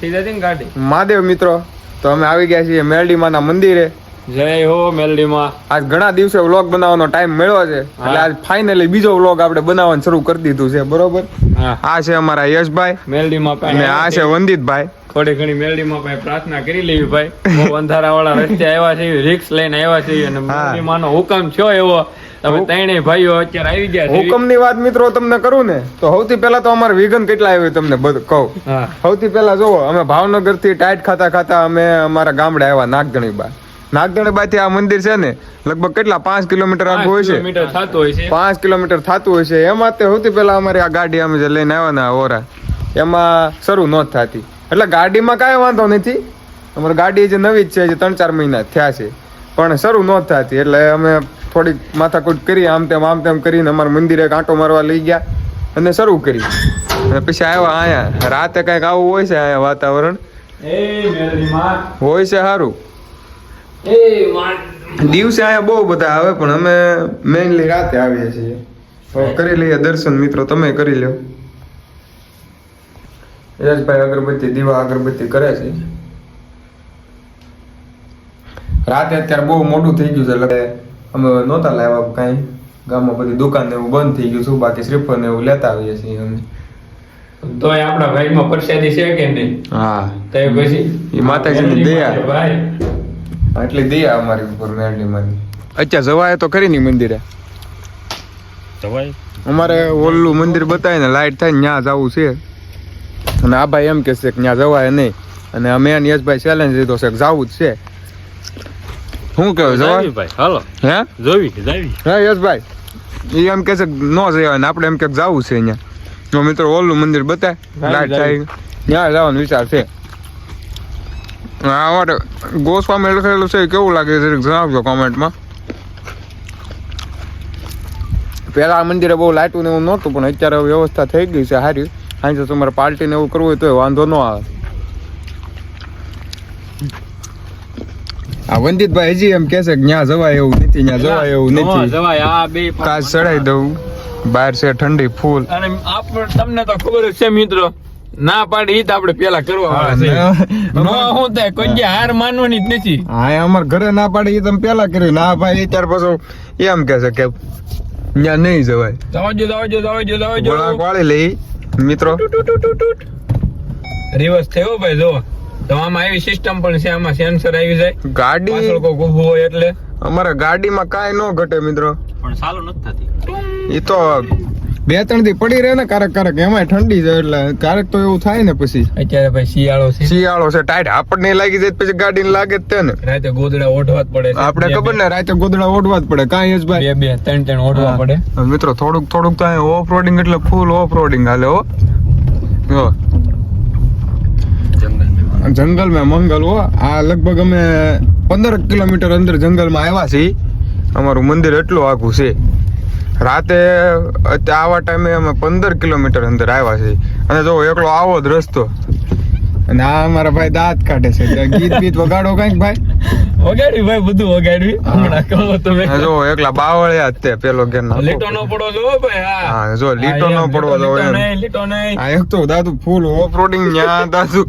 થઈ જતી ને ગાડી? મહાદેવ મિત્રો તો અમે આવી ગયા છીએ મેરડીમાના મંદિરે. જય હો મેલડીમાં. આજ ઘણા દિવસે વ્લોગ બનાવવાનો ટાઈમ મળ્યો છે. એટલે આજ ફાઇનલી બીજો વ્લોગ આપણે બનાવવાનું શરૂ કરી દીધું છે બરોબર? આ છે અમારા યશભાઈ. મેલડીમાં અને આ છે વંદિતભાઈ. થોડી ઘણી મેલડીમાં ભાઈ પ્રાર્થના કરી લેવી ભાઈ. બહુ અંધારા વાળા રસ્તે આવ્યા છે રિક્સ લઈને આવ્યા છે અને મેલડીમાંનો હુકમ થયો એવો. તમે ત્રણેય ભાઈઓ અત્યારે આવી ગયા હુકમની વાત મિત્રો તમને કરું ને તો સૌથી પહેલા તો અમારે વિઘન કેટલા આવ્યું તમને બધું કહું. સૌથી પહેલા જોવો અમે ભાવનગરથી ટાઈટ ખાતા ખાતા અમે અમારા ગામડે આવ્યા નાગધણી બા બાથી આ મંદિર છે ને લગભગ કેટલા પાંચ કિલોમીટર આગળ હોય છે? પાંચ કિલોમીટર થતું હોય છે. એમાં તે સૌથી પહેલા અમારી આ ગાડી અમે જે લઈને આવ્યા ને ઓરા એમાં શરૂ નહોત થતી. એટલે ગાડીમાં કાંઈ વાંધો નથી. અમારી ગાડી જે નવી જ છે જે ત્રણ ચાર મહિના થયા છે. પણ શરૂ નહોત થતી એટલે અમે થોડીક માથાકૂટ કરી આમ તેમ આમ તેમ કરીને અમારા મંદિરે કાંટો મારવા લઈ ગયા અને શરૂ કરી. અને પછી આવ્યા અહીંયા રાતે કંઈક આવું હોય છે અહીંયા વાતાવરણ? હોય છે સારું. દિવસે અહીંયા બહુ બધા આવે પણ અમે મેઇનલી રાતે આવીએ છીએ. તો કરી લઈએ દર્શન મિત્રો તમે કરી લો યશભાઈ અગરબત્તી દીવા અગરબત્તી કરે છે. રાતે અત્યારે બહુ મોડું થઈ ગયું છે એટલે અમે નહોતા લાવ્યા કાંઈ. ગામમાં બધી દુકાન એવું બંધ થઈ ગયું છું બાકી શ્રીફળ એવું લેતા આવીએ છીએ અમે. તો આપણા ભાઈમાં પરસાદી છે કે નહીં? હા. તો પછી એ માતાજીની દયા. ભાઈ. એટલી દયા અમારી ઉપર મેળની મારી. અચ્છા જવાય તો કરી ની મંદિરે? અમારે ઓલું મંદિર બતાવે ને લાઈટ થાય ને ત્યાં જવું છે. અને આ ભાઈ એમ કે છે કે ત્યાં જવાય નહીં. અને અમે અને યશભાઈ ચેલેન્જ લીધો છે કે જવું જ છે. શું કહ્યું જવાય? ભાઈ હાલો. હે? જોવી જાવી. હે યશભાઈ? એ એમ કે છે કે ન જવાય ને આપણે એમ કે જવું છે અહીંયા મિત્રો ઓલું મંદિર બતાય લાઈટ થાય ત્યાં જવાનો વિચાર છે. માટે ગોસ્વામી લખેલું છે કેવું લાગે છે જણાવજો કોમેન્ટમાં પહેલાં મંદિરે બહુ લાઇટું ને એવું નહોતું પણ અત્યારે વ્યવસ્થા થઈ ગઈ છે સારી. સાંજે તમારે પાર્ટીને એવું કરવું હોય તો વાંધો ન આવે. આ વંદિતભાઈ હજી એમ કે છે કે ત્યાં જવાય એવું નથી ત્યાં જવાય એવું નથી. જવાય આ બે કાચ ચડાઈ દઉં. બહાર છે ઠંડી ફૂલ. અને તમને તો ખબર જ છે મિત્રો. ના પાડી ઈ તો આપણે પેલા કરવા વાળા છે. નો. હું થાય કોઈ હાર માનવાની જ નથી. હા અમાર ઘરે ના પાડે એ તમે પેલા કર્યું. ના ભાઈ ત્યાર પછી એમ કે છે કે ત્યાં નહીં જવાય. જવાજો જવાજો જવાજો જવાજો. વાળી લઈ મિત્રો. રિવર્સ થયો ભાઈ જો. તો આમાં આવી સિસ્ટમ પણ છે આમાં સેન્સર આવી જાય. ગાડી પાછળ કોઈ ઊભું હોય એટલે. અમારા ગાડીમાં કાંઈ ન ઘટે મિત્રો. પણ ચાલુ નથી થતી. એ તો બે ત્રણ દી પડી રહે ને કારક કારક એમાં ઠંડી છે એટલે કારક તો એવું થાય ને પછી. અત્યારે ભાઈ શિયાળો છે. શિયાળો છે ટાઈટ. આપણને લાગી જાય પછી ગાડી ને લાગે જ ને રાતે ગોદડા ઓઢવા જ પડે આપણે ખબર ને રાતે ગોદડા ઓઢવા જ પડે. કાંઈ જ ભાઈ. બે બે ત્રણ ત્રણ ઓઢવા પડે. મિત્રો થોડુંક થોડુંક તો ઓફ રોડિંગ એટલે ફૂલ ઓફ રોડિંગ હાલે હો. જંગલ મેં મંગલ હો. આ લગભગ અમે પંદર કિલોમીટર અંદર જંગલમાં આવ્યા છીએ. અમારું મંદિર એટલું આખું છે. રાતે આવા ટાઈમે અમે પંદર કિલોમીટર અંદર આવ્યા છીએ. અને જો એકલો આવો જ રસ્તો. અને આ અમારા ભાઈ દાંત કાઢે છે. ગીત બીત વગાડો કંઈક ભાઈ? વગાડી ભાઈ બધું વગાડવી હમણાં કહો તમે. જો એકલા બાવળ્યા તે પેલો ઘેર લીટો નો પડવો જો ભાઈ હા. જો લીટો નો પડવો જો એમ. નહીં, લીટો નહીં. આ એક તો દાદુ ફૂલ ઓફ રોડિંગ ન્યા દાદુ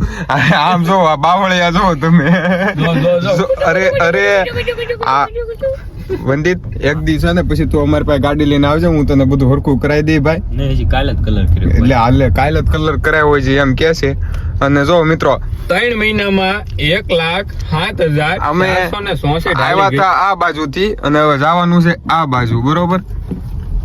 આમ જો આ બાવળિયા જો તમે. જો. જો, અરે અરે આ વંદિત એક દી છે ને પછી તું અમારી પાસે ગાડી લઈને આવજે હું તને બધું હરખું કરાવી દઈ ભાઈ. નહીં હજી કાલે જ કલર કર્યો એટલે હાલે કાલે જ કલર કરાવ્યો હોય છે એમ કે છે. અને જો મિત્રો ત્રણ મહિનામાં એક લાખ સાત હજાર અમે આવ્યા હતા આ બાજુથી અને હવે જવાનું છે આ બાજુ બરોબર?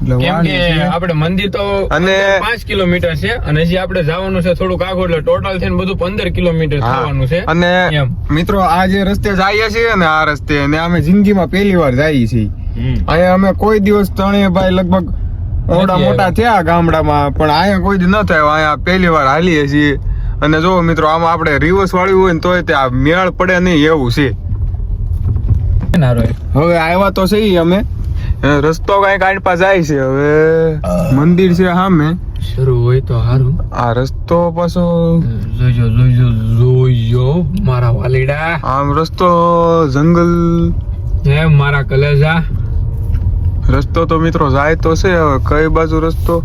કેમ કે આપણે મંદિર તો અને- પાંચ કિલોમીટર છે અને હજી આપણે જવાનું છે થોડુંક આગળ એટલે ટોટલ થઈને બધું પંદર કિલોમીટર થવાનું છે. અને મિત્રો આ જે રસ્તે જઈએ છીએ ને આ રસ્તે ને અમે જિંદગીમાં પહેલી વાર જઈએ છીએ. અહીંયા અમે કોઈ દિવસ ત્રણેય ભાઈ લગભગ મોટા મોટા થયા ગામડામાં પણ અહીંયા કોઈ દી ન થયો. અહીંયા પહેલી વાર હાલીએ છીએ. અને જો મિત્રો આમાં આપણે રિવર્સ વાળ્યું હોય ને તોય ત્યાં મેળ પડે નહીં એવું છે. હવે આવ્યા તો છે અમે. રસ્તો કઈ કાંડપા જાય છે હવે. મંદિર છે સામે શરૂ હોય તો સારું આ રસ્તો પાછો. જોઈજો જોઈજો જોઈજો મારા વાલીડા. આમ રસ્તો જંગલ. હે મારા કલેજા. રસ્તો તો મિત્રો જાય તો છે હવે કઈ બાજુ રસ્તો?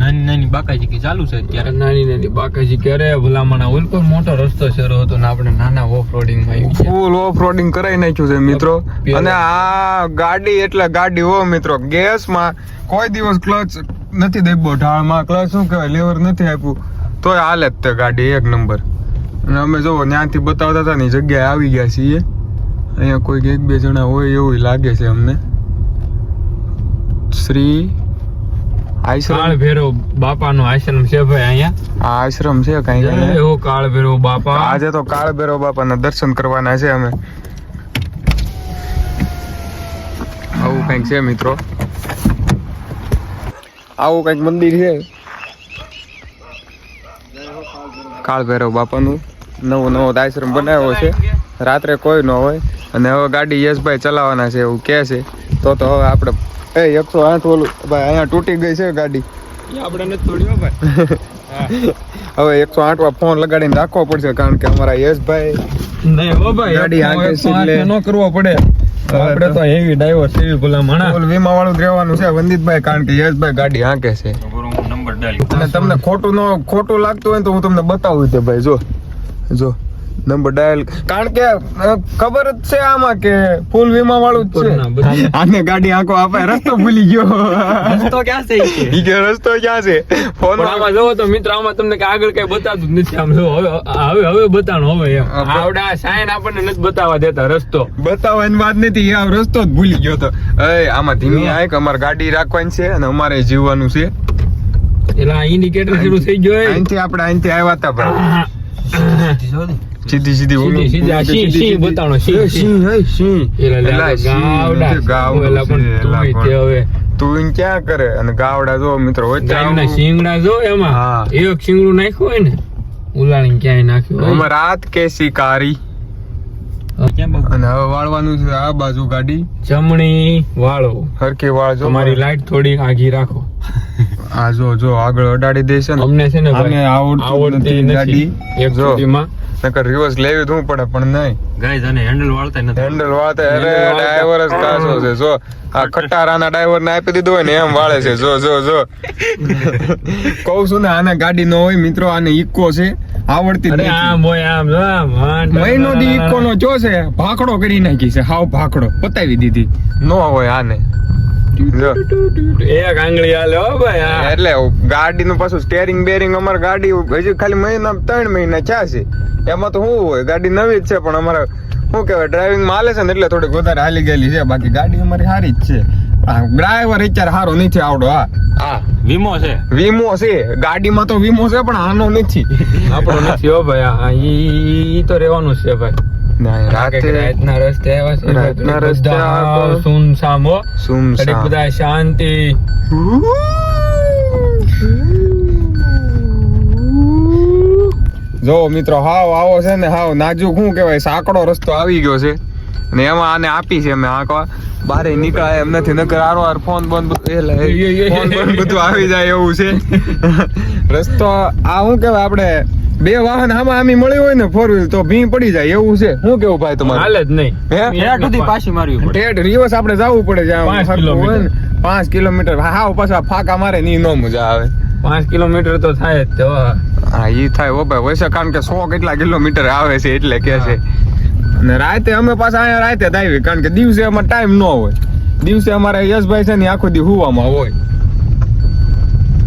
નાની નાની બાકાજી કે ચાલુ છે અત્યારે? નાની નાની બાકાજી અરે ભલામણા ઓલ પર મોટો રસ્તો શરૂ હતો ને આપણે નાના ઓફ રોડિંગમાં આવી ફૂલ ઓફ રોડિંગ કરાવી નાખ્યું છે મિત્રો. અને આ ગાડી એટલે ગાડી હો મિત્રો. ગેસમાં કોઈ દિવસ ક્લચ નથી દેખવો. ઢાળમાં ક્લચ શું કહેવાય? લેવર નથી આપ્યું. તોય હાલે જ તે ગાડી એક નંબર. અને અમે જો ત્યાંથી બતાવતા હતા ની જગ્યાએ આવી ગયા છીએ. અહીંયા કોઈક એક બે જણા હોય એવું લાગે છે અમને. શ્રી કાળ ભૈરવ બાપા નો આશ્રમ છે ભાઈ અહીંયા. આ આશ્રમ છે કઈ કાળ ભૈરવ બાપા. આજે તો કાળ બાપાના દર્શન કરવાના છે અમે. આવું કંઈક છે મિત્રો. આવું કંઈક મંદિર છે. કાળ ભૈરવ બાપાનું નવો નવો આશ્રમ બનાવ્યો છે. રાત્રે કોઈ ન હોય. અને હવે ગાડી યશભાઈ ચલાવવાના છે એવું કહે છે. તો તો હવે આપણે એ એકસો આઠ ઓલું ભાઈ અહીંયા તૂટી ગઈ છે ગાડી. આપણે નથી તોડ્યો ભાઈ. હવે એકસો આઠમાં ફોન લગાડીને રાખવો પડશે કારણ કે અમારા યશભાઈ નહીં હો ભાઈ ગાડી એકસો છે ન કરવો પડે. આપણે તો હેવી ડ્રાઈવર છે એવી વીમા વાળું રહેવાનું છે વંદિતભાઈ કારણ કે યશભાઈ ગાડી હાંકે છે. નંબર ડાલી. અને તમને ખોટું ન ખોટું લાગતું હોય ને તો હું તમને બતાવું છે ભાઈ જો જો. Number dial. કારણ કે ખબર જ છે આમાં કે ફૂલ વીમા વાળું જ છે. બધા. આને ગાડી આખો આપે રસ્તો ભૂલી ગયો. રસ્તો ક્યાં છે ઈ કે? રસ્તો ક્યાં છે? ફોન આમાં જોવો તો મિત્ર આમાં તમને કે આગળ કઈ બતાવતું જ નથી. આમ જો હવે હવે હવે બતાણો હવે એમ. આવડા સાયન આપણને નથી બતાવવા દેતા રસ્તો. બતાવવાની વાત નથી આ રસ્તો જ ભૂલી ગયો તો. એ આમાં ધીમી આય કે અમારે ગાડી રાખવાની છે અને અમારે જીવવાનું છે. એટલે આ ઇન્ડિકેટર શરૂ થઈ ગયો હોય. અહીંથી આપણે અહીંથી આવ્યા હતા ભાઈ. સીધી સીધી ઓલું. સીધી સીધી. એલા ગાવડા ગાવડું પણ. તે હવે તું ક્યાં કરે અને ગાવડા જો મિત્રો. શિંગડા જો એમાં એક શિંગડું નાખ્યું હોય ને ઉલાણી ક્યાંય નાખ્યું અમે રાત કે શિકારી અને હવે વાળવાનું છે આ બાજુ ગાડી જમણી વાળો હરખી વાળજો મારી લાઈટ થોડી આઘી રાખો આ જો જો આગળ અડાડી દેશે ને અમને છે ને આવડતી ગાડી. એક જો. નકર રિવર્સ લેવી દઉં પડે પણ નહીં. ગાઈઝ અને હેન્ડલ વાળતા નથી. હેન્ડલ વાળતા અરે ડ્રાઈવર જ કાચો છે. જો આ ખટારાના ડ્રાઈવર ને આપી દીધો હોય ને એમ વાળે છે. જો જો જો. કહું છું ને આને ગાડી ન હોય મિત્રો આને ઇકો છે. આવડતી નથી. આમ હોય આમ જો મહિનો દી ઇકો નો જો છે ભાખડો કરી નાખી છે. હાવ ભાખડો. પતાવી દીધી. નો હોય આને. એક આંગળી હાલે હો ભાઈ હા. એટલે ગાડીનું પાછું સ્ટેરિંગ બેરિંગ અમારે ગાડી હજી ખાલી મહિના ત્રણ મહિના થયા છે. એમાં તો શું હોય ગાડી નવી જ છે પણ અમારે શું કહેવાય ડ્રાઇવિંગમાં હાલે છે ને એટલે થોડીક વધારે હાલી ગયેલી છે. બાકી ગાડી અમારી સારી જ છે. ડ્રાઈવર અત્યારે સારો નથી આવડો હા. હા વીમો છે. વીમો છે. ગાડીમાં તો વીમો છે પણ આનો નથી. આપણો નથી હો ભાઈ ઈ ઈ તો રહેવાનું છે ભાઈ. ના, રાતે રાતના રસ્તે આવ્યા રાતના રસ્તે બધા હો સુમસામ. શાંતિ. જો મિત્રો હાવ આવો છે ને હાવ નાજુક શું કહેવાય સાંકડો રસ્તો આવી ગયો છે. ને એમાં આને આપી છે અમે આંકવા બારે નીકળાય એમ નથી નકર આરો આર ફોન બંધ બધું ફોન બંધ બધું આવી જાય એવું છે. રસ્તો આ શું કહેવાય આપણે બે વાહન આમાં આમી મળ્યું હોય ને ફોર વ્હીલ તો ભીં પડી જાય એવું છે. શું કેવું ભાઈ તમારે? હાલે જ નહીં. હે? હેઠ સુધી પાછી મારવી પડે ઠેઠ રિવર્સ આપણે જવું પડે જ્યાં હોય ને. કિલોમીટર. પાંચ કિલોમીટર. હાવ પાછા ફાકા મારે ની નો મજા આવે. પાંચ કિલોમીટર તો થાય જ હા ઈ થાય ઓ ભાઈ. વૈસે કારણ કે સો કેટલા કિલોમીટર આવે છે એટલે કે છે. અને રાતે અમે પાછા અહીંયા રાતે જ આવી કારણ કે દિવસે અમારે ટાઈમ ન હોય. દિવસે અમારે યશભાઈ છે ને આખો દી હુવામાં હોય.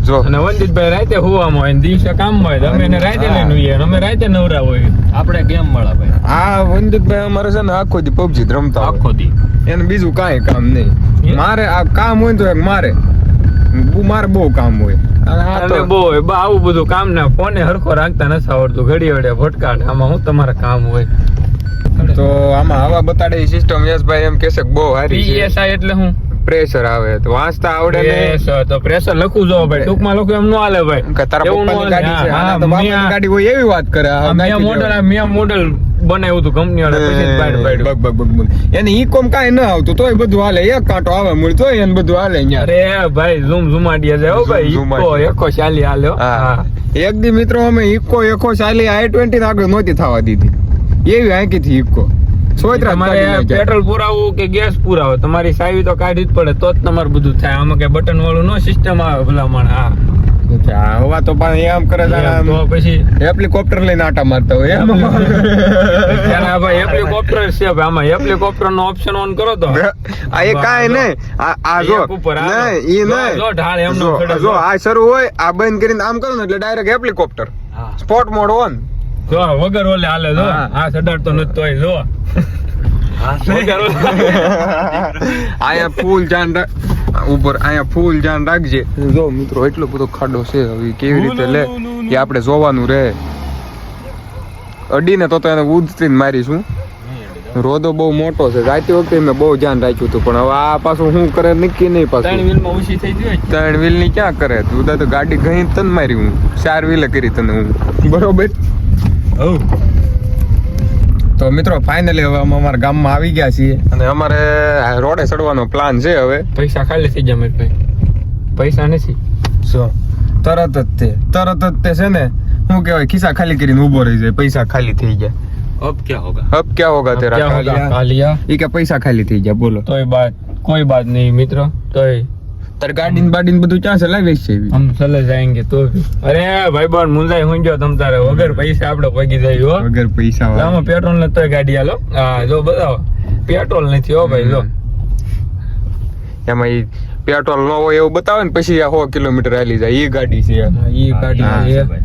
જો. અને વંદિતભાઈ રાતે હોવામાં હોય દિવસે કામ હોય અમે એને રાતે. લઈને હોઈએ અમે રાતે નવરા હોય. આપણે કેમ મળા ભાઈ? આ વંદિતભાઈ અમારે છે ને આખો દી પબજી રમતા આખો દી? એને બીજું કાંઈ કામ નહીં. મારે આ કામ હોય ને તો મારે. બુ- મારે બહુ કામ હોય. અને બહુ બા આવું બધું કામ ના ફોને હરખો રાખતા નથી આવડતું. ઘડી વડે ભટકાટ આમાં હું તમારે કામ હોય. તો આમાં હવા બતાડે સિસ્ટમ યશભાઈ એમ કહેશે કે બહુ સારી છે. PSI એટલે હું? પ્રેશર આવે તો વાંચતા આવડે ને તો પ્રેશર લખવું જો ભાઈ. ટૂંકમાં લખું એમ ન હાલે ભાઈ. કે તારા પપ્પાની ગાડી છે. હા, તો ગાડી હોય એવી વાત કરે. મેં મોડલ મે મોડલ બનાવ્યું હતું કંપની વાળા પછી જ બાયડ બગ બગ બગ બગ. એને ઈકોમ કાઈ ન આવતું તોય બધું હાલે. એક કાંટો આવે મૂળ તોય એને બધું હાલે અહીંયા. અરે ભાઈ ઝૂમ ઝુમાડીએ જાય હો ભાઈ. ઈકો એકો ચાલી હાલે હા. એક દી મિત્રો અમે ઈકો એકો ચાલી આઈ ટ્વેન્ટી આગળ નહોતી થવા દીધી. એવી આંકી થી ઈકો. તમારે પેટ્રોલ પુરાવું કે ગેસ પુરાવો? તમારી સાવી તો કાઢી જ પડે તો જ તમારે બધું થાય. આમાં કે બટન વાળું નો સિસ્ટમ આવે ભલામણ હા. હવા તો પણ એમ કરે તો પછી હેલિકોપ્ટર લઈને આટા મારતા હોય એમ. આ ભાઈ હેલિકોપ્ટર છે ભાઈ આમાં હેલિકોપ્ટર નો ઓપ્શન ઓન કરો તો. આ એ કાંઈ નહીં. આ જો. નહીં ઈ નહીં. જો ઢાળ એમનો જો, ખડે જો જો. આ શરૂ હોય આ બંધ કરીને આમ કરો ને એટલે direct helicopter spot mode on જો વગર ઓલે હાલે જો. આ સડાડતો નથી તોય જો. વગર ફૂલ ધ્યાન ઉપર અહીંયા ફૂલ ધ્યાન રાખજે. જો મિત્રો એટલો બધો ખાડો છે હવે કેવી રીતે લે? એ આપણે જોવાનું રહે. અડીને તો તો એને ઉધતીને મારીશું. રોદો બહુ મોટો છે. જાતી વખતે મેં બહુ ધ્યાન રાખ્યું હતું પણ હવે આ પાછું શું કરે નક્કી નહીં ત્રણ પાછું વ્હીલમાં ઓછી થઈ ગઈ ત્રણ વ્હીલની ક્યાં કરે? તું તો ગાડી ઘણી તને મારી હું. ચાર વ્હીલે કરી તને હું. બરોબર? તો મિત્રો ફાઇનલી હવે અમે અમારા ગામમાં આવી ગયા છીએ. અને અમારે રોડે ચડવાનો પ્લાન છે હવે. પૈસા ખાલી થઈ જાય ભાઈ પૈસા નથી. શું? તરત જ તે તરત જ તે છે ને શું કહેવાય ખિસ્સા ખાલી કરીને ઊભો રહી જાય પૈસા ખાલી થઈ જાય અબ ક્યા હોગા? અબ ક્યા હોગા તેરા કાલિયા? એ કે પૈસા ખાલી થઈ ગયા બોલો. તોય બાત કોઈ બાત નહીં મિત્રો. તોય તાર ગાડી બાડી બધું ક્યાં ચલાવી છે હમ ચલે જાયંગે તો અરે ભાઈ બોન મુંજાઈ હુંજો તમ તારે. વગર પૈસા આપડે પગી જાય હો. વગર પૈસા આમાં પેટ્રોલ ન તો ગાડી આલો. હા જો બતાવો. પેટ્રોલ નથી હો ભાઈ જો. એમાં પેટ્રોલ ન હોય એવું બતાવે ને પછી આ સો કિલોમીટર આલી જાય. એ ગાડી છે. એ ગાડી છે.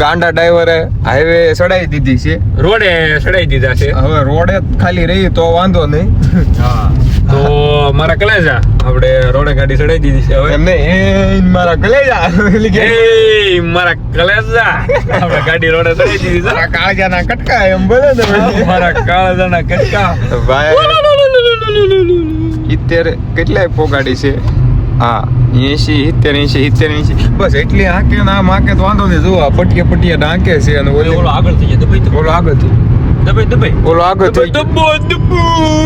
ગાંડા ડ્રાઈવરે હાઈવે સડાઈ દીધી છે. રોડે ચડાઈ દીધા છે. હવે રોડે ખાલી રહી તો વાંધો નહીં. હા. તો મારા કલેજા આપણે રોડે ગાડી ચડાઈ દીધી છે હવે. એમને એ મારા કલેજા. એ મારા કલેજા. આપણે ગાડી રોડે સડાઈ દીધી છે. કાળજાના કટકા એમ બોલે ને મારા કાળજાના કટકા. ભાઈ ઇત્યારે કેટલાય પોગાડી છે? હા. એસી સિત્તેર એસી સિત્તેર એસી બસ એટલી હાકે ને આમ હાકે તો વાંધો નહીં. જુઓ પટિયા પટીએ ડાંકે છે અને ઓલો આગળ થઈ જાય દબાઈ ઓલો આગળથી દબાઈ દબાઈ. ઓલો આગળ થઈ દબો દબો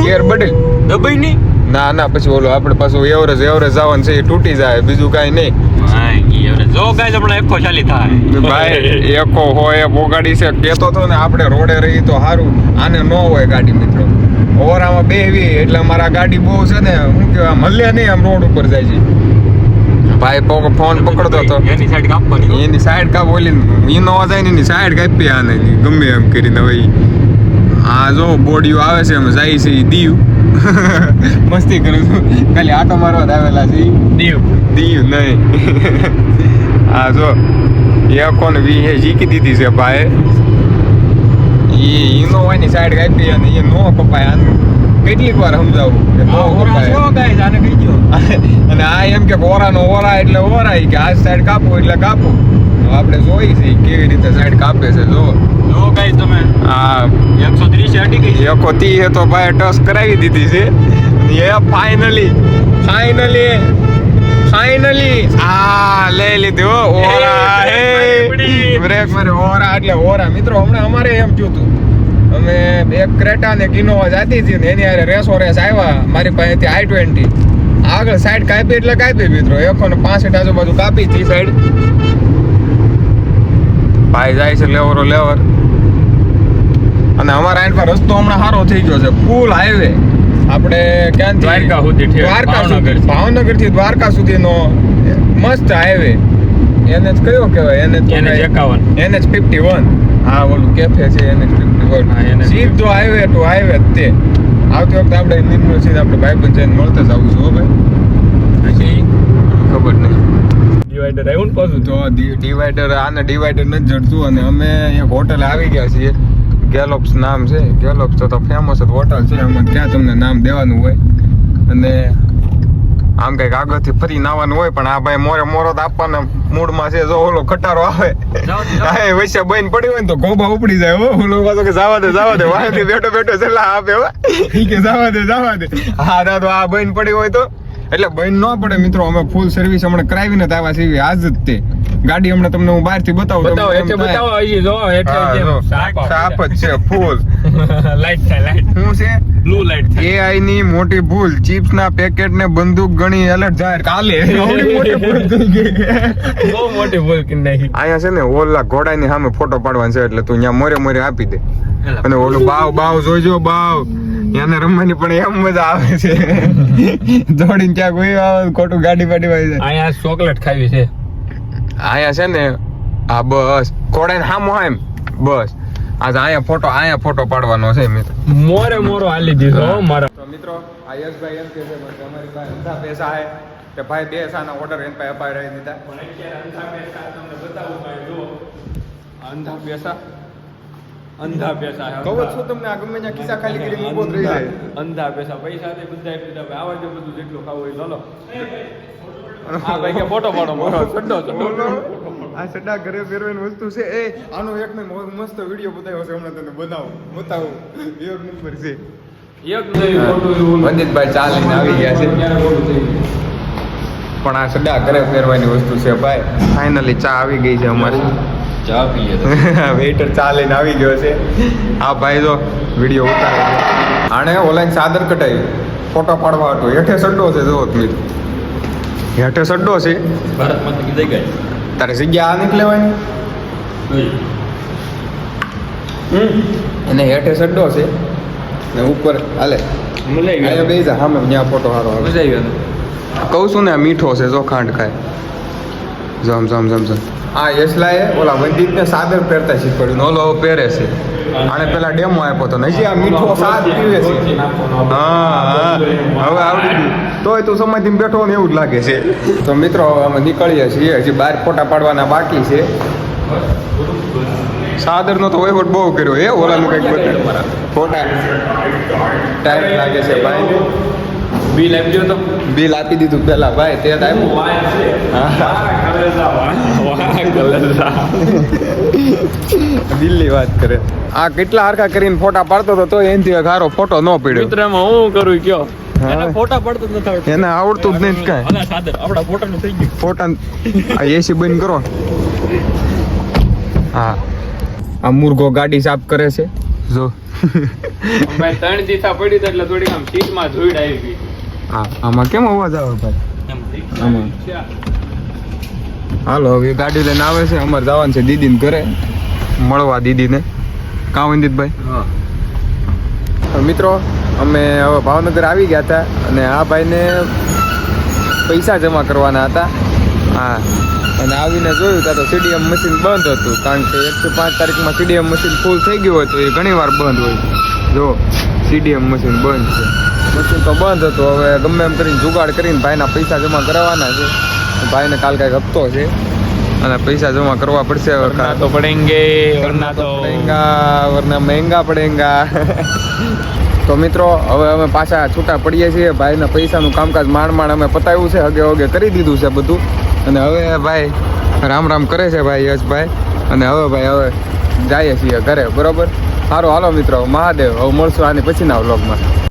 ગેર બદલ. દબાઈ નહીં. ના ના પછી ઓલો આપણે પાછું એવરેજ એવરેજ જવાનું છે એ તૂટી જાય બીજું કાંઈ નહીં. જો આપણે એકો ચાલી થાય. ભાઈ એકો હોય પોગાડી છે. કેતો તો ને આપણે રોડે રહી તો સારું આને ન હોય ગાડી મિત્રો. ઓવરામાં બેહવી એટલે મારા ગાડી બહુ છે ને શું કહેવાય મળે નહીં આમ રોડ ઉપર જાય છે. ભાઈ પોક ફોન પકડતો હતો. એની સાઈડ કાપવાની એની સાઈડ કાપ બોલી ઈનો જાય ને એની સાઈડ કાપી આને ગમે એમ કરીને ભાઈ આ જો બોડીઓ આવે છે એમ જાય છે એ દીવ. મસ્તી કરું છું. ખાલી આટો મારવા આવેલા છે. દીવ. દીવ નહીં. આ જો એકોન વી એ જીકી દીધી છે ભાઈ. એ ઈનો હોયની સાઈડ કાપી અને એ નો કપાય આને. કેટલીક વાર સમજાવું કે નો કપાય ગાઈસ આને કહી અને આ એમ કે ઓરાનો ઓરા એટલે ઓરા ઈ કે આ સાઈડ કાપો એટલે કાપો. આપણે જોઈ છે કેવી રીતે સાઈડ કાપે છે જો. જો ગાઈસ તમે આ 130 અડી ગઈ છે. તી એ તો ભાઈ ટસ કરાવી દીધી છે. એ ફાઇનલી ફાઇનલી ફાઇનલી આ લઈ લીધી ઓરા હે. બ્રેક મારી ઓરા એટલે ઓરા. મિત્રો હમણાં અમારે એમ થયું હતું અમે એક ક્રેટા ને કિનોવા જાતી હતી ને એની હારે રેસો રેસ આવ્યા મારી પાસેથી આઈ ટ્વેન્ટી. આગળ સાઈડ કાપી એટલે કાપી મિત્રો. એકો ને પાસઠ આજુબાજુ કાપી હતી સાઈડ ભાઈ જાય છે લેવરો લેવર. અને અમારા આઈન પર રસ્તો હમણાં સારો થઈ ગયો છે. ફૂલ હાઈવે આપણે ક્યાં દ્વારકા સુધી દ્વારકા સુધી. ભાવનગરથી દ્વારકા સુધીનો મસ્ત હાઈવે એને જ કયો કહેવાય? એને જ એને એકાવન. એનએચ ફિફ્ટી વન હા ઓલું કેફે છે એને સીધો હાઈવે ટુ હાઈવે જ તે આવતી વખતે આપણે નિમ્ન સીધ આપણે ભાઈ જઈને મળતા જ આવું છું ભાઈ. પછી ખબર નહીં. ડિવાઈડર આવ્યું ને પાછું? તો ડિવાઈડર આને ડિવાઈડર નથી જડતું અને અમે એક હોટલ આવી ગયા છીએ. ગેલોપ્સ નામ છે. ગેલોપ્સ તો ફેમસ હોટલ છે. એમાં ક્યાં તમને નામ દેવાનું હોય. અને આમ કંઈક આગળથી ફરી નાવાનું હોય પણ આ ભાઈ મોરે મોરો તો આપવાના મૂડમાં છે. જો ઓલો ખટારો આવે. હા વૈશ્ય વચ્ચે પડી હોય ને તો ગોબા ઉપડી જાય હો. ઓલો પાછો કે જવા દે જવા દે. વાંહે બેઠો બેઠો છેલ્લા આપે હો. કે જાવા દે જાવા દે. હા તો આ બન પડી હોય તો એટલે બન ન પડે મિત્રો અમે ફૂલ સર્વિસ હમણાં કરાવીને જ આવ્યા છીએ આજ જ તે. ગાડી હમણાં તમને હું બહારથી બતાવું બતાવો એટલે બતાવો અહીં જો એટલે. સાપ જ છે. ફૂલ લાઈટ છે લાઈટ શું છે? બ્લુ લાઈટ એઆઈ ની મોટી ભૂલ ચિપ્સ ના પેકેટ ને બંદૂક ગણી એલર્ટ જાહેર. કાલે. મોટી ભૂલ થઈ ગઈ. બહુ મોટી ભૂલ કરી નાખી. અહીંયા છે ને ઓલા ઘોડા ની સામે ફોટો પાડવાનો છે એટલે તું ત્યાં મોરે મોરે આપી દે. અને ઓલું બાવ બાવ જોઈજો બાવ. એને રમવાની પણ એમ મજા આવે છે. દોડીને ક્યાંક કોઈ આવે ખોટું ગાડી પાડી વાય છે અહીંયા ચોકલેટ ખાવી છે. અહીંયા છે ને આ બસ. કોડાઈને હામો એમ બસ. આજે અહીંયા ફોટો અહીંયા ફોટો પાડવાનો છે મિત્ર. મોરે મોરો હાલી દીધો હો મારા. તો મિત્રો આ યશભાઈ એમ કહે છે કે અમારી પાસે અંધા પૈસા હે કે ભાઈ બે સાના ઓર્ડર એમ પાસે અપાઈ રહી દીધા પણ અત્યારે અંધા પૈસા તમને બતાવું ભાઈ જો અંધા પૈસા? અંધા પૈસા કહું છું તમને આ ગમે ત્યાં ખિસ્સા ખાલી કરી મૂકો રહી જાય. અંધા પૈસા પૈસા તે બધા ભાઈ આવા જો બધું જેટલું ખાવું હોય ચાલો હા ભાઈ કે ફોટો પાડો મારો ચડ્ડો બોલો. આ સડા ઘરે પહેરવાની વસ્તુ છે. એ આનો એક મેં મસ્ત વીડિયો બતાવ્યો છે હમણાં તને બનાવો બતાવો. એક નંબર છે વંદિતભાઈ ચા લઈને આવી ગયા છે? પણ આ સડા ઘરે ફેરવાની વસ્તુ છે ભાઈ. ફાઇનલી ચા આવી ગઈ છે અમારી. ચા પીએ. વેઇટર ચા લઈને આવી ગયો છે. આ ભાઈ જો વીડિયો ઉતારે આણે ઓલાઈન ચાદર કટાવી ફોટો પાડવા હતો. હેઠે સડ્ડો છે જો તમે. હેઠે સડ્ડો છે. ભારતમાં કીધે ગઈ તારે જગ્યા આ નીકળવાની એને હેઠે સડ્ડો છે. ને ઉપર હાલે. અહીંયા જા સામે ત્યાં ફોટો સારો આવે. કહું છું ને મીઠો છે જો ખાંડ ખાય. જમ જમ જમ જમ આ યશલાએ ઓલા વંદિતને સાદર પહેરતા શીખવાડ્યું ઓલો પહેરે છે. આને પેલા ડેમો આપ્યો તો નજી આ મીઠો સાદ પીવે છે. હા હા. હવે આવડી ગયું. તોય તું સમાધિમાં બેઠો ને એવું જ લાગે છે. તો મિત્રો, અમે નીકળીએ છીએ. હજી બહાર ફોટા પાડવાના બાકી છે. સાદરનો તો વહીવટ બહુ કર્યો એ ઓલાનું કંઈક બતાવ્યું. ફોટા. ટાઈમ લાગે છે ભાઈ બિલ આપજો તો. બિલ આપી દીધું પેલા ભાઈ તે ટાઈમ દિલ્હી વાત કરે. આ કેટલા હરખા કરીને ફોટા પાડતો હતો તો એનથી ઘારો ફોટો ન પડ્યો. મિત્રમાં હું કરું કયો? એને ફોટા પડતો નથી આવડતું. એને આવડતું જ નહીં કાંઈ. આપણા ફોટાનું થઈ ગયું. ફોટા આ એસી બંધ કરો. હા. આ મુર્ગો ગાડી સાફ કરે છે. જો. ભાઈ ત્રણ દીથા પડી તો એટલે થોડીક આમ સીટમાં ધૂળ આવી ગઈ. હા આમાં કેમ અવાજ આવે ભાઈ? આમાં. હાલો હવે ગાડી લઈને આવે છે. અમારે જવાનું છે દીદીને ઘરે. મળવા દીદીને. કાં વંદિતભાઈ મિત્રો અમે હવે ભાવનગર આવી ગયા હતા અને આ ભાઈને પૈસા જમા કરવાના હતા. હા. અને આવીને જોયું ત્યાં તો સીડીએમ મશીન બંધ હતું. કારણ કે એકસો પાંચ તારીખમાં સીડીએમ મશીન ફૂલ થઈ ગયું હોય તો એ ઘણી વાર બંધ હોય જો સીડીએમ મશીન બંધ છે. મશીન તો બંધ હતું. હવે ગમે એમ કરીને જુગાડ કરીને ભાઈના પૈસા જમા કરાવવાના છે. ભાઈને કાલ કાંઈક હપ્તો છે. અને પૈસા જમા કરવા પડશે વરના તો પડેંગે વરના તો પડેંગા વરના મહેંગા પડેંગા. તો મિત્રો હવે અમે પાછા છૂટા પડીએ છીએ. ભાઈના પૈસાનું કામકાજ માંડ માંડ અમે પતાવ્યું છે. હગે હગે કરી દીધું છે બધું. અને હવે ભાઈ રામ રામ કરે છે ભાઈ યશભાઈ. અને હવે ભાઈ હવે જઈએ છીએ ઘરે, બરોબર? સારું, હાલો મિત્રો, મહાદેવ, હવે મળશું આની પછીના વ્લોગમાં